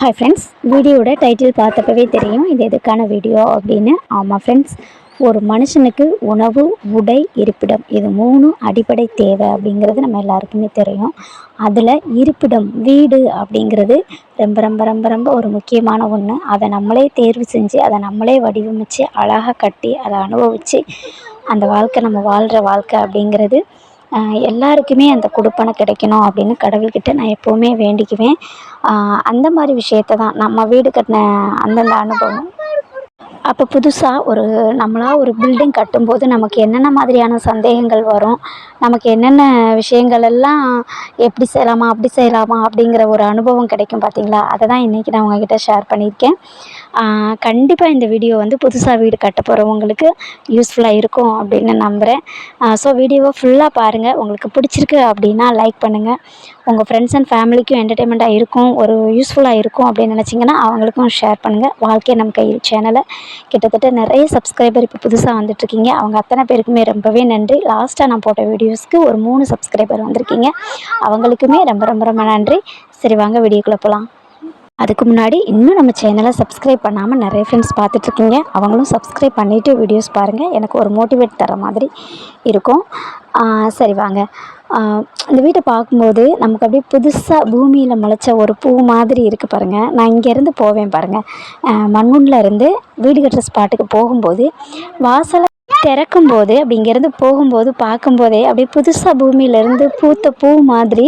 Hi friends வீடியோட title பார்த்தப்பவே தெரியும். இது எதுக்கான வீடியோ அப்படின்னு? ஆமாம் ஃப்ரெண்ட்ஸ் ஒரு மனுஷனுக்கு உணவு உடை இருப்பிடம் இது மூணும் அடிப்படை தேவை அப்படிங்கிறது நம்ம எல்லாருக்குமே தெரியும். அதில் இருப்பிடம் வீடு அப்படிங்கிறது ரொம்ப ரொம்ப ரொம்ப ரொம்ப ஒரு முக்கியமான ஒன்று அதை நம்மளே தேர்வு செஞ்சு அதை நம்மளே வடிவமைச்சு அழகாக கட்டி அதை அனுபவித்து அந்த வாழ்க்கை நம்ம வாழ்கிற வாழ்க்கை அப்படிங்கிறது எல்லாருக்குமே அந்த கொடுப்பனை கிடைக்கணும் அப்படின்னு கடவுள்கிட்ட நான் எப்போவுமே வேண்டிக்குவேன். அந்த மாதிரி விஷயத்த தான் நம்ம வீடு கட்டின அந்தந்த அனுபவம். அப்போ புதுசாக ஒரு நம்மளாக ஒரு பில்டிங் கட்டும்போது நமக்கு என்னென்ன மாதிரியான சந்தேகங்கள் வரும்? நமக்கு என்னென்ன விஷயங்கள் எல்லாம் எப்படி செய்யலாமா அப்படி செய்யலாமா அப்படிங்கிற ஒரு அனுபவம் கிடைக்கும் பார்த்தீங்களா அதை தான் இன்றைக்கி நான் உங்ககிட்ட ஷேர் பண்ணியிருக்கேன். கண்டிப்பாக இந்த வீடியோ வந்து புதுசாக வீடு கட்ட போகிறவங்களுக்கு யூஸ்ஃபுல்லாக இருக்கும் அப்படின்னு நம்புகிறேன் ஸோ வீடியோவை ஃபுல்லாக பாருங்கள் உங்களுக்கு பிடிச்சிருக்கு அப்படின்னா லைக் பண்ணுங்கள் உங்கள் ஃப்ரெண்ட்ஸ் அண்ட் ஃபேமிலிக்கும் என்டர்டெயின்மெண்ட்டாக இருக்கும் ஒரு யூஸ்ஃபுல்லாக இருக்கும் அப்படின்னு நினச்சிங்கன்னா அவங்களுக்கும் ஷேர் பண்ணுங்கள் வாழ்க்கை நம் கையில் சேனலை கிட்டத்தட்ட நிறைய சப்ஸ்கிரைபர் இப்போ புதுசாக வந்துட்ருக்கீங்க அவங்க அத்தனை பேருக்குமே ரொம்பவே நன்றி. லாஸ்ட்டாக நான் போட்ட வீடியோஸ்க்கு ஒரு மூணு சப்ஸ்கிரைபர் வந்திருக்கீங்க. அவங்களுக்குமே ரொம்ப ரொம்ப ரொம்ப நன்றி. சரி வாங்க வீடியோக்குள்ளே போகலாம் அதுக்கு முன்னாடி இன்னும் நம்ம சேனலை சப்ஸ்கிரைப் பண்ணாமல் நிறைய ஃப்ரெண்ட்ஸ் பார்த்துட்ருக்கீங்க அவங்களும் சப்ஸ்கிரைப் பண்ணிவிட்டு வீடியோஸ் பாருங்கள் எனக்கு ஒரு மோட்டிவேட் தர மாதிரி இருக்கும். சரி வாங்க. இந்த வீட்டை பார்க்கும்போது நமக்கு அப்படியே புதுசாக பூமியில் முளைச்ச ஒரு பூ மாதிரி இருக்குது பாருங்கள் நான் இங்கேருந்து போவேன் பாருங்கள் மண்ணுன்ல இருந்து வீடு கட்டுற ஸ்பாட்டுக்கு போகும்போது வாசலை திறக்கும்போது அப்படி இங்கேருந்து போகும்போது பார்க்கும்போதே அப்படியே புதுசாக பூமியிலேருந்து பூத்த பூ மாதிரி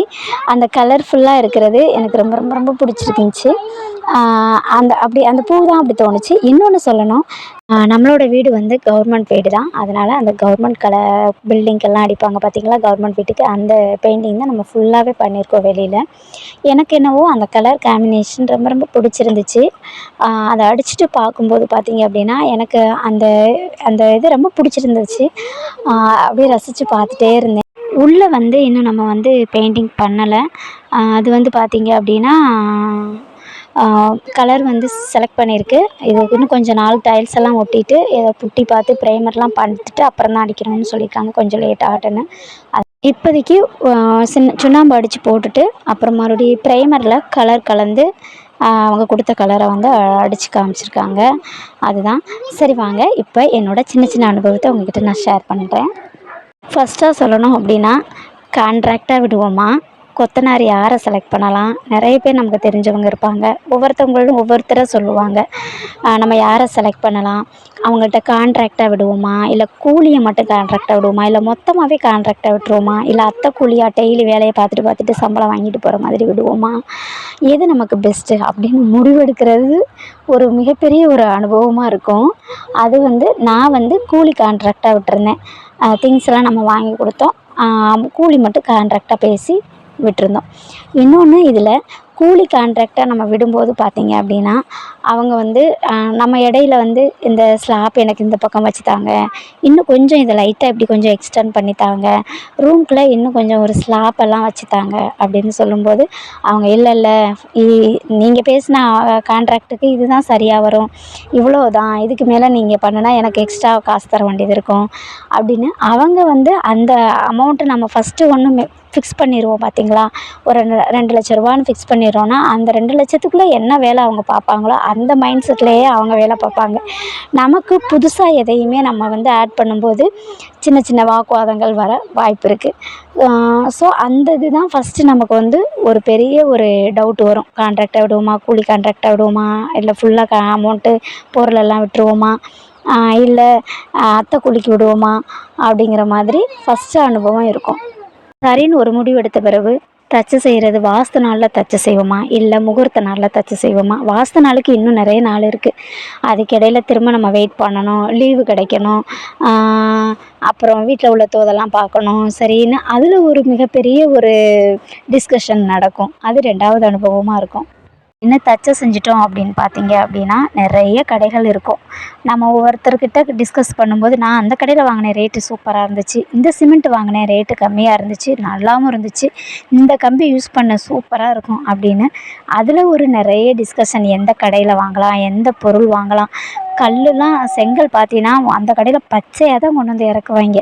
அந்த கலர்ஃபுல்லாக இருக்கிறது எனக்கு ரொம்ப ரொம்ப ரொம்ப பிடிச்சிருந்துச்சி. அந்த அப்படி அந்த பூ தான் அப்படி தோணுச்சு. இன்னொன்று சொல்லணும். நம்மளோட வீடு வந்து கவர்மெண்ட் வீடு தான். அதனால் அந்த கவர்மெண்ட் கலர் பில்டிங்கெல்லாம் அடிப்பாங்க. பார்த்திங்களா கவர்மெண்ட் வீட்டுக்கு அந்த பெயிண்டிங் தான் நம்ம ஃபுல்லாகவே பண்ணியிருக்கோம் வெளியில். எனக்கு என்னவோ அந்த கலர் காம்பினேஷன் ரொம்ப ரொம்ப பிடிச்சிருந்துச்சி. அதை அடிச்சுட்டு பார்க்கும்போது பார்த்திங்க அப்படின்னா எனக்கு அந்த அந்த இது ரொம்ப பிடிச்சிருந்துச்சு. அப்படியே ரசித்து பார்த்துட்டே இருந்தேன். உள்ளே வந்து இன்னும் நம்ம வந்து பெயிண்டிங் பண்ணலை. அது வந்து பார்த்திங்க அப்படின்னா கலர் வந்து செலக்ட் பண்ணியிருக்கு. இது இன்னும் கொஞ்சம் நாள் டைல்ஸ் எல்லாம் ஒட்டிட்டு இதை புட்டி பார்த்து ப்ரைமர்லாம் பார்த்துட்டு அப்புறம் தான் அடிக்கணும்னு சொல்லியிருக்காங்க. கொஞ்சம் லேட் ஆகட்டுன்னு இப்போதைக்கு சின்ன சுண்ணாம்பு அடித்து போட்டுட்டு அப்புறம் மறுபடியும் ப்ரைமரில் கலர் கலந்து அவங்க கொடுத்த கலரை வந்து அடித்து காமிச்சிருக்காங்க. அதுதான். சரி வாங்க. இப்போ என்னோடய சின்ன சின்ன அனுபவத்தை உங்ககிட்ட நான் ஷேர் பண்ணுறேன் ஃபஸ்ட்டாக சொல்லணும் அப்படின்னா கான்ட்ராக்டாக விடுவோமா? கொத்தனார் யாரை செலக்ட் பண்ணலாம்? நிறைய பேர் நமக்கு தெரிஞ்சவங்க இருப்பாங்க. ஒவ்வொருத்தவங்களும் ஒவ்வொருத்தரை சொல்லுவாங்க. நம்ம யாரை செலக்ட் பண்ணலாம்? அவங்கள்ட்ட கான்ட்ராக்டாக விடுவோமா? இல்லை கூலியை மட்டும் கான்ட்ராக்டாக விடுவோமா? இல்லை மொத்தமாகவே கான்ட்ராக்டாக விட்டுருவோமா? இல்லை அத்தை கூலியாக டெய்லி வேலையை பார்த்துட்டு பார்த்துட்டு சம்பளம் வாங்கிட்டு போகிற மாதிரி விடுவோமா? எது நமக்கு பெஸ்ட்டு அப்படின்னு முடிவெடுக்கிறது ஒரு மிகப்பெரிய ஒரு அனுபவமாக இருக்கும். அது வந்து நான் வந்து கூலி கான்ட்ராக்டாக விட்டுருந்தேன். திங்ஸ் எல்லாம் நம்ம வாங்கி கொடுத்தோம். கூலி மட்டும் கான்ட்ராக்டாக பேசி விட்டுருந்தோம். இன்னொன்று இதில் கூலி கான்ட்ராக்டாக நம்ம விடும்போது பார்த்தீங்க அப்படின்னா அவங்க வந்து நம்ம இடையில வந்து இந்த ஸ்லாப் எனக்கு இந்த பக்கம் வச்சு தாங்க இன்னும் கொஞ்சம் இதை லைட்டாக இப்படி கொஞ்சம் எக்ஸ்டெண்ட் பண்ணி தாங்க ரூம்குள்ளே இன்னும் கொஞ்சம் ஒரு ஸ்லாப் எல்லாம் வச்சு தாங்க அப்படின்னு சொல்லும்போது அவங்க இல்லை இல்லை நீங்கள் பேசின கான்ட்ராக்டுக்கு இதுதான் சரியாக வரும் இவ்வளோ தான் இதுக்கு மேலே நீங்கள் பண்ணுனா எனக்கு எக்ஸ்ட்ரா காசு தர வேண்டியது இருக்கும் அப்படின்னு அவங்க வந்து அந்த அமௌண்ட்டை நம்ம ஃபஸ்ட்டு ஒன்றுமே ஃபிக்ஸ் பண்ணிடுவோம் பார்த்தீங்களா ஒரு ரெண்டு ரெண்டு லட்ச ரூபான்னு ஃபிக்ஸ் பண்ணிடுறோன்னா அந்த ரெண்டு லட்சத்துக்குள்ளே என்ன வேலை அவங்க பார்ப்பாங்களோ அந்த மைண்ட் செட்லேயே அவங்க வேலை பார்ப்பாங்க நமக்கு புதுசாக எதையுமே நம்ம வந்து ஆட் பண்ணும்போது சின்ன சின்ன வாக்குவாதங்கள் வர வாய்ப்பு இருக்குது ஸோ அந்த இதுதான் ஃபஸ்ட்டு நமக்கு வந்து ஒரு பெரிய ஒரு டவுட் வரும். கான்ட்ராக்டாக விடுவோமா கூலி கான்ட்ராக்டாக விடுவோமா இல்லை ஃபுல்லாக கா அமௌண்ட்டு பொருளெல்லாம் விட்டுருவோமா? இல்லை அத்தை கூலிக்கு விடுவோமா? அப்படிங்கிற மாதிரி ஃபஸ்ட்டு அனுபவம் இருக்கும். சரின்னு ஒரு முடிவு எடுத்த பிறகு தச்சு செய்கிறது வாஸ்து நாளில் தச்சு செய்வோமா? இல்லை முகூர்த்த நாளில் தச்சு செய்வோமா? வாஸ்து நாளுக்கு இன்னும் நிறைய நாள் இருக்குது அதுக்கிடையில் திரும்ப நம்ம வெயிட் பண்ணணும் லீவு கிடைக்கணும் அப்புறம் வீட்டில் உள்ள தோதெல்லாம் பார்க்கணும். சரின்னு அதில் ஒரு மிகப்பெரிய ஒரு டிஸ்கஷன் நடக்கும். அது ரெண்டாவது அனுபவமாக இருக்கும். என்ன தச்சை செஞ்சிட்டோம் அப்படின்னு பார்த்தீங்க அப்படின்னா நிறைய கடைகள் இருக்கும். நம்ம ஒவ்வொருத்தர்கிட்ட டிஸ்கஸ் பண்ணும்போது நான் அந்த கடையில் வாங்கின ரேட்டு சூப்பராக இருந்துச்சு. இந்த சிமெண்ட் வாங்கினேன் ரேட்டு கம்மியாக இருந்துச்சு. நல்லாவும் இருந்துச்சு. இந்த கம்பி யூஸ் பண்ண சூப்பராக இருக்கும். அப்படின்னு அதில் ஒரு நிறைய டிஸ்கஷன் எந்த கடையில் வாங்கலாம் எந்த பொருள் வாங்கலாம் கல்லுலாம் செங்கல் பார்த்தீங்கன்னா அந்த கடையில் பச்சையாக தான் கொண்டு வந்து இறக்குவாங்க.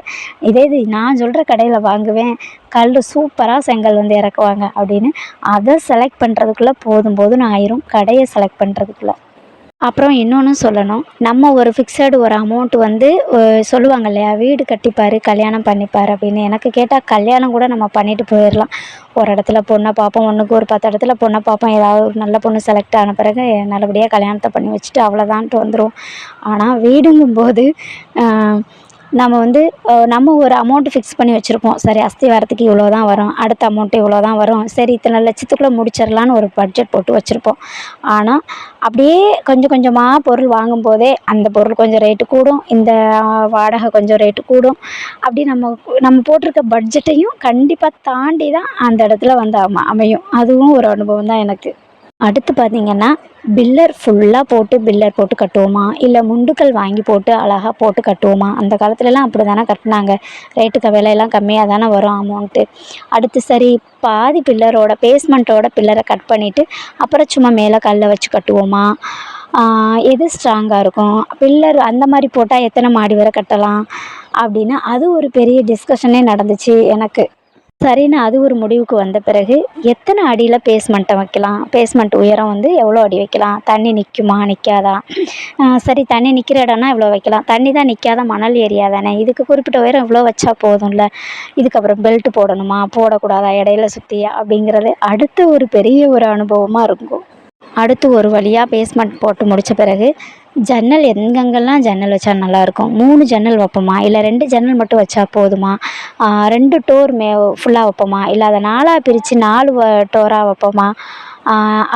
இதே இது நான் சொல்கிற கடையில் வாங்குவேன். கல் சூப்பராக செங்கல் வந்து இறக்குவாங்க அப்படின்னு. அதை செலக்ட் பண்ணுறதுக்குள்ளே போதும் போதும்னு ஆயிரும். கடையை செலக்ட் பண்ணுறதுக்குள்ள அப்புறம் இன்னொன்று சொல்லணும். நம்ம ஒரு ஃபிக்ஸடு ஒரு அமௌண்ட் வந்து சொல்லுவாங்க இல்லையா? வீடு கட்டிப்பார் கல்யாணம் பண்ணிப்பார் அப்படின்னு. எனக்கு கேட்டால் கல்யாணம் கூட நம்ம பண்ணிட்டு போயிடலாம் ஒரு இடத்துல பொண்ணை பார்ப்போம் ஒன்றுக்கு ஒரு பத்து இடத்துல பொண்ணை பார்ப்போம் ஏதாவது ஒரு நல்ல பொண்ணு செலக்ட் ஆன பிறகு நல்லபடியாக கல்யாணத்தை பண்ணி வச்சுட்டு அவ்வளோதான்ட்டு வந்துடும் ஆனால் வீடுங்கும்போது நம்ம வந்து நம்ம ஒரு அமௌண்ட்டு ஃபிக்ஸ் பண்ணி வச்சுருப்போம். சரி அஸ்திவாரத்துக்கு இவ்வளோ தான் வரும். அடுத்த அமௌண்ட்டு இவ்வளோ தான் வரும். சரி இத்தனை லட்சத்துக்குள்ளே முடிச்சிடலான்னு ஒரு பட்ஜெட் போட்டு வச்சுருப்போம். ஆனால் அப்படியே கொஞ்சம் கொஞ்சமாக பொருள் வாங்கும்போதே அந்த பொருள் கொஞ்சம் ரேட்டு கூடும். இந்த வாடகை கொஞ்சம் ரேட்டு கூடும். அப்படி நம்ம நம்ம போட்டிருக்க பட்ஜெட்டையும் கண்டிப்பாக தாண்டி தான் அந்த இடத்துல வந்து அம அமையும். அதுவும் ஒரு அனுபவம் தான் எனக்கு. அடுத்து பார்த்திங்கன்னா பில்லர் ஃபுல்லாக போட்டு பில்லர் போட்டு கட்டுவோமா? இல்லை முண்டுக்கல் வாங்கி போட்டு அழகாக போட்டு கட்டுவோமா? அந்த காலத்துலலாம் அப்படி தானே கட்டினாங்க ரேட்டுக்கு விலையெல்லாம் கம்மியாக தானே வரும் அமௌண்ட்டு அடுத்து சரி பாதி பில்லரோட பேஸ்மெண்ட்டோட பில்லரை கட் பண்ணிவிட்டு அப்புறம் சும்மா மேலே கல்லை வச்சு கட்டுவோமா? எது ஸ்ட்ராங்காக இருக்கும்? பில்லர் அந்த மாதிரி போட்டால் எத்தனை மாடி வரை கட்டலாம்? அப்படின்னு அது ஒரு பெரிய டிஸ்கஷனே நடந்துச்சு எனக்கு. சரின்னு அது ஒரு முடிவுக்கு வந்த பிறகு எத்தனை அடியில் பேஸ்மெண்ட்டை வைக்கலாம்? பேஸ்மெண்ட் உயரம் வந்து எவ்வளோ அடி வைக்கலாம்? தண்ணி நிற்குமா நிற்காதா சரி தண்ணி நிற்கிற இடம்னா இவ்வளோ வைக்கலாம். தண்ணி தான் நிற்காத மணல் ஏரியா தானே. இதுக்கு குறிப்பிட்ட உயரம் இவ்வளோ வச்சா போதும்ல. இதுக்கப்புறம் பெல்ட் போடணுமா? போடக்கூடாதா? இடையில சுற்றி அப்படிங்கிறது அடுத்த ஒரு பெரிய ஒரு அனுபவமாக இருக்கும். அடுத்து ஒரு வழியாக பேஸ்மெண்ட் போட்டு முடித்த பிறகு ஜன்னல் எங்கெங்கெல்லாம் ஜன்னல் வச்சா நல்லாயிருக்கும் மூணு ஜன்னல் வைப்போமா? இல்லை ரெண்டு ஜன்னல் மட்டும் வச்சா போதுமா? ரெண்டு டோர் மே ஃபுல்லாக வைப்போமா? இல்லை அதை நாலாக பிரித்து நாலு டோராக வைப்போமா?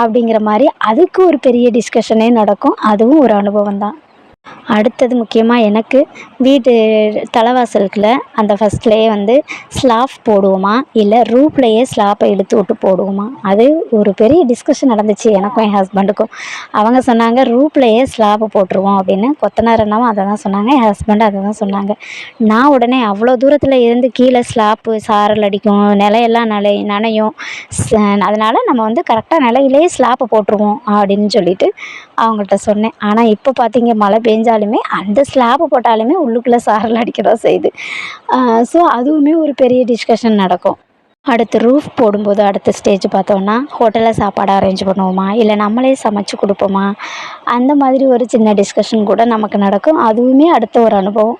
அப்படிங்கிற மாதிரி அதுக்கு ஒரு பெரிய டிஸ்கஷனே நடக்கும். அதுவும் ஒரு அனுபவம் தான் அடுத்தது முக்கியமாக எனக்கு வீட்டு தலைவாசலுக்குள்ள அந்த ஃபஸ்ட்லேயே வந்து ஸ்லாப் போடுவோமா? இல்லை ரூப்லேயே ஸ்லாப்பை எடுத்து விட்டு போடுவோமா? அது ஒரு பெரிய டிஸ்கஷன் நடந்துச்சு எனக்கும் என் ஹஸ்பண்டுக்கும் அவங்க சொன்னாங்க ரூப்லேயே ஸ்லாப்பை போட்டுருவோம் அப்படின்னு. கொத்தனார் அண்ணாவும் அதை தான் சொன்னாங்க என் ஹஸ்பண்டும் அதை தான் சொன்னாங்க. நான் உடனே அவ்வளோ தூரத்தில் இருந்து கீழே ஸ்லாப்பு சாரல் அடிக்கும் நிலையெல்லாம் நிலை நனையும். அதனால் நம்ம வந்து கரெக்டாக நிலையிலேயே ஸ்லாப்பை போட்டுருவோம் அப்படின்னு சொல்லிட்டு அவங்கள்ட்ட சொன்னேன். ஆனால் இப்போ பார்த்தீங்க மழை பெஞ்சாலுமே அந்த ஸ்லாப்பு போட்டாலுமே உள்ளுக்குள்ளே சாரல் அடிக்க தான் செய்யுது ஸோ அதுவுமே ஒரு பெரிய டிஸ்கஷன் நடக்கும். அடுத்து ரூஃப் போடும்போது அடுத்த ஸ்டேஜ் பார்த்தோன்னா ஹோட்டலில் சாப்பாடு அரேஞ்ச் பண்ணுவோமா? இல்லை நம்மளே சமைச்சு கொடுப்போமா? அந்த மாதிரி ஒரு சின்ன டிஸ்கஷன் கூட நமக்கு நடக்கும். அதுவுமே அடுத்த ஒரு அனுபவம்.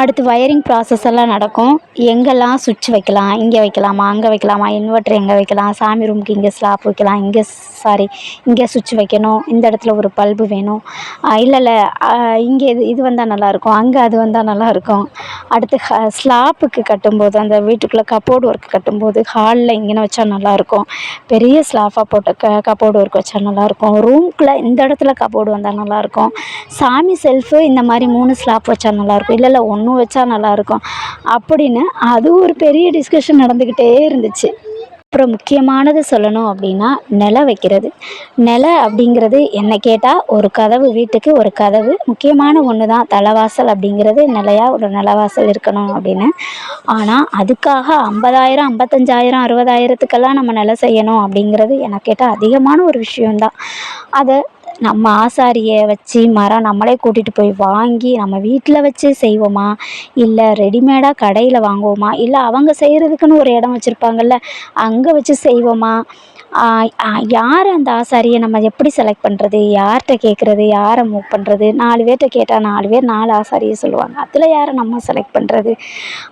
அடுத்து வயரிங் ப்ராசஸ் எல்லாம் நடக்கும். எங்கெல்லாம் சுவிட்ச் வைக்கலாம்? இங்கே வைக்கலாமா? அங்கே வைக்கலாமா? இன்வெர்ட்ரு எங்கே வைக்கலாம்? சாமி ரூமுக்கு இங்கே ஸ்லாப் வைக்கலாம். இங்கே சாரி இங்கே சுவிட்ச் வைக்கணும். இந்த இடத்துல ஒரு பல்பு வேணும். இல்லை இல்லை இங்கே இது இது வந்தால் நல்லாயிருக்கும். அங்கே அது வந்தால் நல்லாயிருக்கும். அடுத்து ஹ ஸ்லாப்புக்கு கட்டும்போது அந்த வீட்டுக்குள்ளே கப்போர்டு ஒர்க் கட்டும்போது ஹாலில் இங்கேன்னு வச்சா நல்லாயிருக்கும். பெரிய ஸ்லாஃபாக போட்ட க கப்போர்டு ஒர்க் வச்சா நல்லாயிருக்கும். ரூம்குள்ளே இந்த இடத்துல கப்போர்டு வந்தால் நல்லாயிருக்கும். சாமி செல்ஃபு இந்த மாதிரி மூணு ஸ்லாப் வச்சா நல்லாயிருக்கும். இல்லை இல்லை ஒன்று வச்சா நல்லாயிருக்கும். அப்படின்னு அது ஒரு பெரிய டிஸ்கஷன் நடந்துக்கிட்டே இருந்துச்சு. அப்புறம் முக்கியமானது சொல்லணும் அப்படின்னா நிலை வைக்கிறது. நிலை அப்படிங்கிறது என்னை கேட்டால் ஒரு கதவு வீட்டுக்கு ஒரு கதவு. முக்கியமான ஒன்று தான் தலைவாசல் அப்படிங்கிறது நிலையாக ஒரு நிலவாசல் இருக்கணும் அப்படின்னு. ஆனால் அதுக்காக ஐம்பதாயிரம் ஐம்பத்தஞ்சாயிரம் அறுபதாயிரத்துக்கெல்லாம் நம்ம நிலை செய்யணும் அப்படிங்கிறது எனக்கு கேட்டால் அதிகமான ஒரு விஷயந்தான் அதை நம்ம ஆசாரியை வச்சு மரம் நம்மளே கூட்டிகிட்டு போய் வாங்கி நம்ம வீட்டில் வச்சு செய்வோமா? இல்லை ரெடிமேடாக கடையில் வாங்குவோமா? இல்லை அவங்க செய்கிறதுக்குன்னு ஒரு இடம் வச்சுருப்பாங்கள்ல அங்கே வச்சு செய்வோமா? யார் அந்த ஆசாரியை நம்ம எப்படி செலக்ட் பண்ணுறது யார்கிட்ட கேட்குறது யாரை மூவ் பண்ணுறது நாலு பேர்கிட்ட கேட்டால் நாலு பேர் நாலு ஆசாரியை சொல்லுவாங்க. அதில் யாரை நம்ம செலக்ட் பண்ணுறது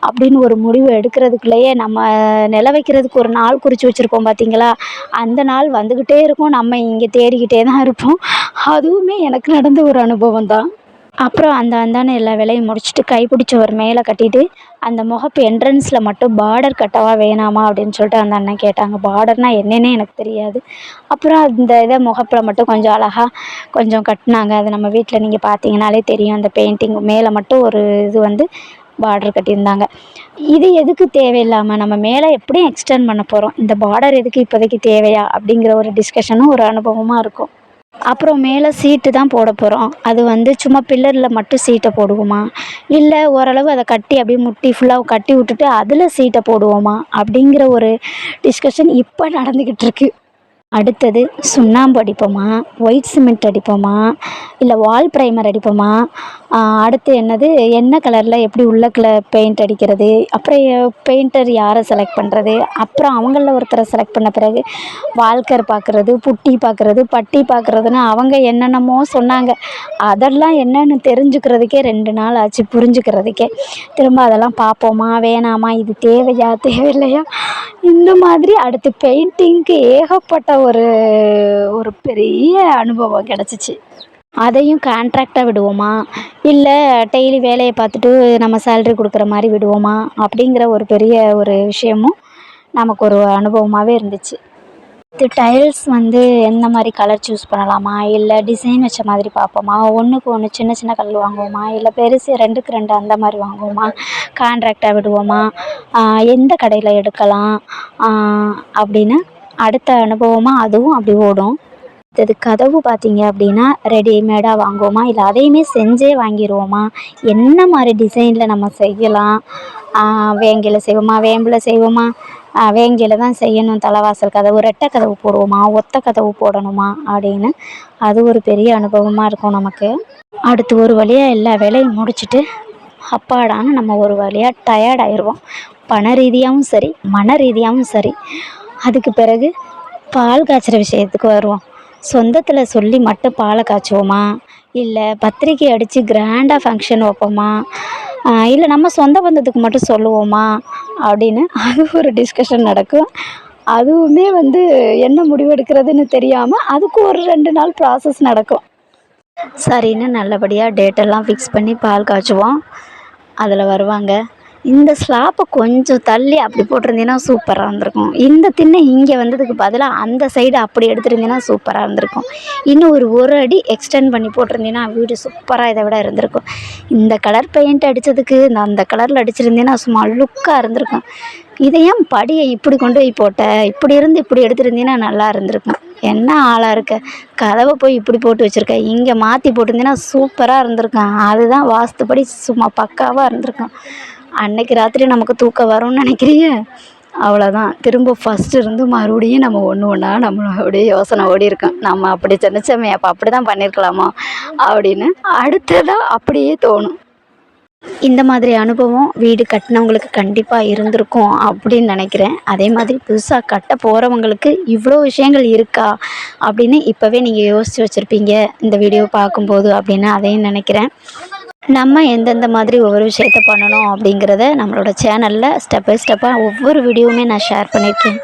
அப்படின்னு ஒரு முடிவு எடுக்கிறதுக்குள்ளேயே நம்ம நில வைக்கிறதுக்கு ஒரு நாள் குறித்து வச்சுருப்போம் பார்த்தீங்களா அந்த நாள் வந்துக்கிட்டே இருக்கும். நம்ம இங்கே தேடிக்கிட்டே தான் இருப்போம். அதுவுமே எனக்கு நடந்த ஒரு அனுபவம் தான். அப்புறம் அந்த அந்தான எல்லா வேலையும் முடிச்சுட்டு கைப்பிடிச்சி ஒரு மேலே கட்டிட்டு அந்த முகப்பு என்ட்ரன்ஸில் மட்டும் பார்டர் கட்டவா வேணாமா அப்படின்னு சொல்லிட்டு அந்த அண்ணன் கேட்டாங்க. பார்டர்னால் என்னென்னே எனக்கு தெரியாது. அப்புறம் அந்த இதை முகப்பில் மட்டும் கொஞ்சம் அழகாக கொஞ்சம் கட்டினாங்க. அது நம்ம வீட்டில் நீங்கள் பார்த்தீங்கனாலே தெரியும். அந்த பெயிண்டிங் மேலே மட்டும் ஒரு இது வந்து பார்டர் கட்டியிருந்தாங்க. இது எதுக்கு தேவையில்லாமல் நம்ம மேலே எப்படியும் எக்ஸ்டெண்ட் பண்ண போகிறோம் இந்த பார்டர் எதுக்கு இப்போதைக்கு தேவையா அப்படிங்கிற ஒரு டிஸ்கஷனும் ஒரு அனுபவமாக இருக்கும். அப்புறம் மேலே சீட்டு தான் போட போகிறோம் அது வந்து சும்மா பில்லரில் மட்டும் சீட்டை போடுவோமா? இல்லை ஓரளவு அதை கட்டி அப்படியே முட்டி ஃபுல்லாக கட்டி விட்டுட்டு அதில் சீட்டை போடுவோமா? அப்படிங்கிற ஒரு டிஸ்கஷன் இப்போ நடந்துக்கிட்டு இருக்கு. அடுத்தது சுண்ணாம்பு அடிப்போமா? White cement அடிப்போமா? இல்லை வால் ப்ரைமர் அடிப்போமா? அடுத்து என்னது? என்ன கலரில் எப்படி உள்ளக்குள்ள பெயிண்ட் அடிக்கிறது? அப்புறம் பெயிண்டர் யாரை செலக்ட் பண்ணுறது அப்புறம் அவங்களில் ஒருத்தரை செலக்ட் பண்ண பிறகு வால்கர் பார்க்குறது புட்டி பார்க்குறது பட்டி பார்க்குறதுன்னு அவங்க என்னென்னமோ சொன்னாங்க. அதெல்லாம் என்னென்னு தெரிஞ்சுக்கிறதுக்கே ரெண்டு நாள் ஆச்சு புரிஞ்சுக்கிறதுக்கே. திரும்ப அதெல்லாம் பார்ப்போமா? வேணாமா? இது தேவையா? தேவையில்லையா? இந்த மாதிரி அடுத்து பெயிண்டிங்க்கு ஏகப்பட்ட ஒரு ஒரு பெரிய அனுபவம் கிடச்சிச்சு. அதையும் கான்ட்ராக்டாக விடுவோமா? இல்லை டெய்லி வேலையை பார்த்துட்டு நம்ம சேல்ரி கொடுக்குற மாதிரி விடுவோமா? அப்படிங்கிற ஒரு பெரிய ஒரு விஷயமும் நமக்கு ஒரு அனுபவமாகவே இருந்துச்சு. இது டைல்ஸ் வந்து எந்த மாதிரி கலர் சூஸ் பண்ணலாமா? இல்லை டிசைன் வச்ச மாதிரி பார்ப்போமா? ஒன்றுக்கு ஒன்று சின்ன சின்ன கல் வாங்குவோமா? இல்லை பெருசு ரெண்டுக்கு ரெண்டு அந்த மாதிரி வாங்குவோமா? கான்ட்ராக்டாக விடுவோமா? எந்த கடையில் எடுக்கலாம்? அப்படின்னு அடுத்த அனுபவமாக அதுவும் அப்படி ஓடும். அடுத்தது கதவு பார்த்தீங்க அப்படின்னா ரெடிமேடாக வாங்குவோமா? இல்லை அதையுமே செஞ்சே வாங்கிடுவோமா என்ன மாதிரி டிசைனில் நம்ம செய்யலாம்? வேங்கையில் செய்வோமா? வேம்பில் செய்வோமா? வேங்கையில் தான் செய்யணும். தலைவாசல் கதவு ரெட்டை கதவு போடுவோமா? ஒத்த கதவு போடணுமா? அப்படின்னு. அது ஒரு பெரிய அனுபவமாக இருக்கும் நமக்கு. அடுத்து ஒரு வழியாக எல்லா வேலையும் முடிச்சுட்டு அப்பாடான்னு நம்ம ஒரு வழியாக டயர்ட் ஆயிடுவோம். பண ரீதியாகவும் சரி மன ரீதியாகவும் சரி. அதுக்கு பிறகு பால் காய்ச்சுற விஷயத்துக்கு வருவோம். சொந்தத்தில் சொல்லி மட்டும் பாலை காய்ச்சுவோமா? இல்லை பத்திரிக்கை அடித்து கிராண்டாக ஃபங்க்ஷன் வைப்போமா? இல்லை நம்ம சொந்த பந்தத்துக்கு மட்டும் சொல்லுவோமா? அப்படின்னு அது ஒரு டிஸ்கஷன் நடக்கும். அதுவுமே வந்து என்ன முடிவெடுக்கிறதுன்னு தெரியாமல் அதுக்கு ஒரு ரெண்டு நாள் ப்ராசஸ் நடக்கும். சரின்னு நல்லபடியாக டேட்டெல்லாம் ஃபிக்ஸ் பண்ணி பால் காய்ச்சுவோம். அதில் வருவாங்க. இந்த ஸ்லாப்பை கொஞ்சம் தள்ளி அப்படி போட்டிருந்தீங்கன்னா சூப்பராக இருந்திருக்கும். இந்த திண்ணை இங்கே வந்ததுக்கு பதிலாக அந்த சைடு அப்படி எடுத்துருந்தீங்கன்னா சூப்பராக இருந்திருக்கும். இன்னும் ஒரு ஒரு அடி எக்ஸ்டெண்ட் பண்ணி போட்டிருந்தீங்கன்னா வீடு சூப்பராக இதை விட இருந்திருக்கும். இந்த கலர் பெயிண்ட் அடித்ததுக்கு இந்த அந்த கலரில் அடிச்சிருந்தீன்னா சும்மா லுக்காக இருந்திருக்கும். இதை ஏன் படியை இப்படி கொண்டு போய் போட்ட? இப்படி இருந்து இப்படி எடுத்துருந்தீங்கன்னா நல்லா இருந்திருக்கும். என்ன ஆளாக இருக்க? கதவை போய் இப்படி போட்டு வச்சுருக்க. இங்கே மாற்றி போட்டிருந்தீன்னா சூப்பராக இருந்திருக்கும். அதுதான் வாஸ்துப்படி சும்மா பக்காவாக இருந்திருக்கும். அன்னைக்கு ராத்திரி நமக்கு தூக்கம் வரும்னு நினைக்கிறிய அவ்வளோதான் திரும்ப ஃபஸ்ட்டு இருந்து மறுபடியும் நம்ம ஒன்று ஒன்றா நம்மள அப்படியே யோசனை ஓடியிருக்கோம் நம்ம அப்படி செஞ்சோமே அப்போ அப்படி தான் பண்ணியிருக்கலாமா அப்படின்னு. அடுத்ததாக அப்படியே தோணும். இந்த மாதிரி அனுபவம் வீடு கட்டினவங்களுக்கு கண்டிப்பாக இருந்திருக்கும் அப்படின்னு நினைக்கிறேன். அதே மாதிரி புதுசாக கட்ட போகிறவங்களுக்கு இவ்வளோ விஷயங்கள் இருக்கா அப்படின்னு இப்போவே நீங்கள் யோசித்து வச்சுருப்பீங்க. இந்த வீடியோ பார்க்கும்போது அப்படின்னு அதையும் நினைக்கிறேன். நம்ம எந்தெந்த மாதிரி ஒவ்வொரு விஷயத்த பண்ணணும் அப்படிங்கிறத நம்மளோட சேனலில் ஸ்டெப் பை ஸ்டெப்பாக ஒவ்வொரு வீடியோவுமே நான் ஷேர் பண்ணியிருக்கேன்.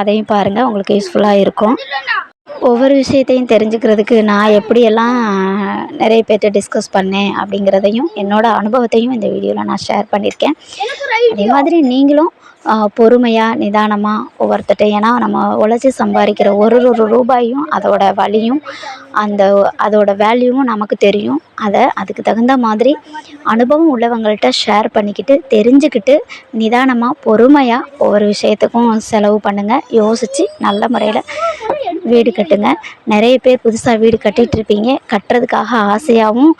அதையும் பாருங்கள் உங்களுக்கு யூஸ்ஃபுல்லாக இருக்கும். ஒவ்வொரு விஷயத்தையும் தெரிஞ்சுக்கிறதுக்கு நான் எப்படியெல்லாம் நிறைய பேர்கிட்ட டிஸ்கஸ் பண்ணேன் அப்படிங்கிறதையும் என்னோடய அனுபவத்தையும் இந்த வீடியோவில் நான் ஷேர் பண்ணியிருக்கேன் அதே மாதிரி நீங்களும் பொறுமையாக நிதானமாக ஒவ்வொருத்தட்ட ஏன்னா நம்ம உழைச்சி சம்பாதிக்கிற ஒரு ஒரு ரூபாயும் அதோட வலியும் அந்த அதோட வேல்யூவும் நமக்கு தெரியும். அதை அதுக்கு தகுந்த மாதிரி அனுபவம் உள்ளவங்கள்ட்ட ஷேர் பண்ணிக்கிட்டு தெரிஞ்சுக்கிட்டு நிதானமாக பொறுமையாக ஒவ்வொரு விஷயத்துக்கும் செலவு பண்ணுங்கள் யோசித்து நல்ல முறையில் வீடு கட்டுங்க. நிறைய பேர் புதுசாக வீடு கட்டிகிட்ருப்பீங்க கட்டுறதுக்காக ஆசையாகவும்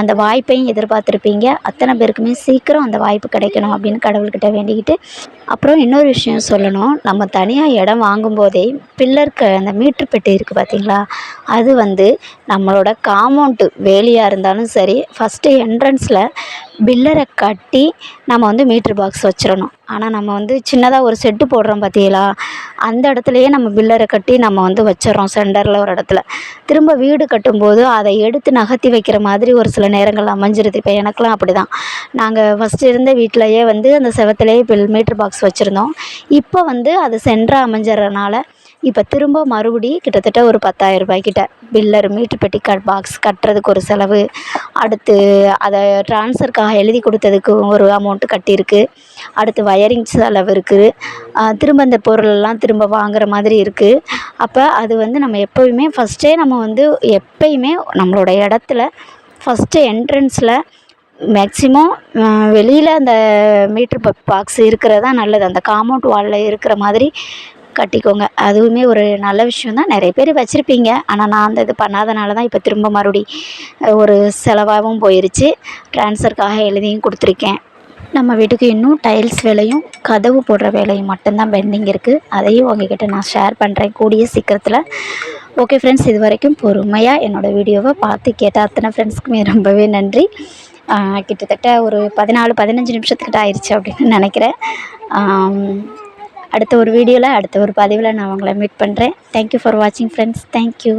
அந்த வாய்ப்பையும் எதிர்பார்த்துருப்பீங்க. அத்தனை பேருக்குமே சீக்கிரம் அந்த வாய்ப்பு கிடைக்கணும் அப்படின்னு கடவுள்கிட்ட வேண்டிக்கிட்டு அப்புறம் இன்னொரு விஷயம் சொல்லணும். நம்ம தனியாக இடம் வாங்கும்போதே பில்லருக்கு அந்த மீட்ரு பெட்டி இருக்குது பார்த்தீங்களா அது வந்து நம்மளோட காம்பவுண்டு வேலியாக இருந்தாலும் சரி ஃபஸ்ட்டு என்ட்ரன்ஸில் பில்லரை கட்டி நம்ம வந்து மீட்ரு பாக்ஸ் வச்சிடணும். ஆனால் நம்ம வந்து சின்னதாக ஒரு செட்டு போடுறோம் பார்த்தீங்களா அந்த இடத்துலையே நம்ம பில்லரை கட்டி நம்ம வந்து வச்சிடறோம் சென்டரில் ஒரு இடத்துல. திரும்ப வீடு கட்டும்போது அதை எடுத்து நகர்த்தி வைக்கிற மாதிரி ஒரு சில நேரங்கள் அமைஞ்சிருது. இப்போ எனக்கெலாம் அப்படி தான் நாங்கள் ஃபஸ்ட்டு இருந்த வீட்டிலையே வந்து அந்த செவத்துலேயே பில் மீட்ரு பாக்ஸ் வச்சுருந்தோம். இப்போ வந்து அது சென்டராக அமைஞ்சிடறனால இப்போ திரும்ப மறுபடி கிட்டத்தட்ட ஒரு பத்தாயிரம் ரூபாய்க்கிட்ட பில்லர் மீட்ரு பெட்டி கட் பாக்ஸ் கட்டுறதுக்கு ஒரு செலவு. அடுத்து அதை ட்ரான்ஸ்ஃபருக்காக எழுதி கொடுத்ததுக்கு ஒரு அமௌண்ட்டு கட்டியிருக்கு. அடுத்து வயரிங் செலவு இருக்குது திரும்ப இந்த பொருளெல்லாம் திரும்ப வாங்குகிற மாதிரி இருக்குது அப்போ அது வந்து நம்ம எப்போயுமே ஃபஸ்ட்டே நம்ம வந்து எப்பயுமே நம்மளோட இடத்துல ஃபஸ்ட்டு என்ட்ரன்ஸில் மேக்ஸிமம் வெளியில் அந்த மீட்ரு பாக்ஸ் இருக்கிறது தான் நல்லது. அந்த காம்பவுண்ட் வாலில் இருக்கிற மாதிரி கட்டிக்கோங்க. அதுவுமே ஒரு நல்ல விஷயம் தான். நிறைய பேர் வச்சுருப்பீங்க. ஆனால் நான் அந்த இது பண்ணாதனால தான் இப்போ திரும்ப மறுபடி ஒரு செலவாகவும் போயிருச்சு. ட்ரான்ஸ்ஃபருக்காக எழுதியும் கொடுத்துருக்கேன். நம்ம வீட்டுக்கு இன்னும் டைல்ஸ் வேலையும் கதவு போடுற வேலையும் மட்டும்தான் பெண்டிங் இருக்குது அதையும் உங்ககிட்ட நான் ஷேர் பண்ணுறேன் கூடிய சீக்கிரத்தில். ஓகே ஃப்ரெண்ட்ஸ் இது வரைக்கும் பொறுமையாக என்னோடய வீடியோவை பார்த்து கேட்ட அத்தனை ஃப்ரெண்ட்ஸ்க்குமே ரொம்பவே நன்றி. கிட்டத்தட்ட ஒரு பதினாலு பதினஞ்சு நிமிஷத்துக்கிட்ட ஆயிடுச்சு அப்படின்னு நினைக்கிறேன். அடுத்த ஒரு வீடியோவில் அடுத்த ஒரு பதிவில் நான் உங்களை மீட் பண்ணுறேன் தேங்க்யூ ஃபார் வாட்சிங் ஃப்ரெண்ட்ஸ் தேங்க்யூ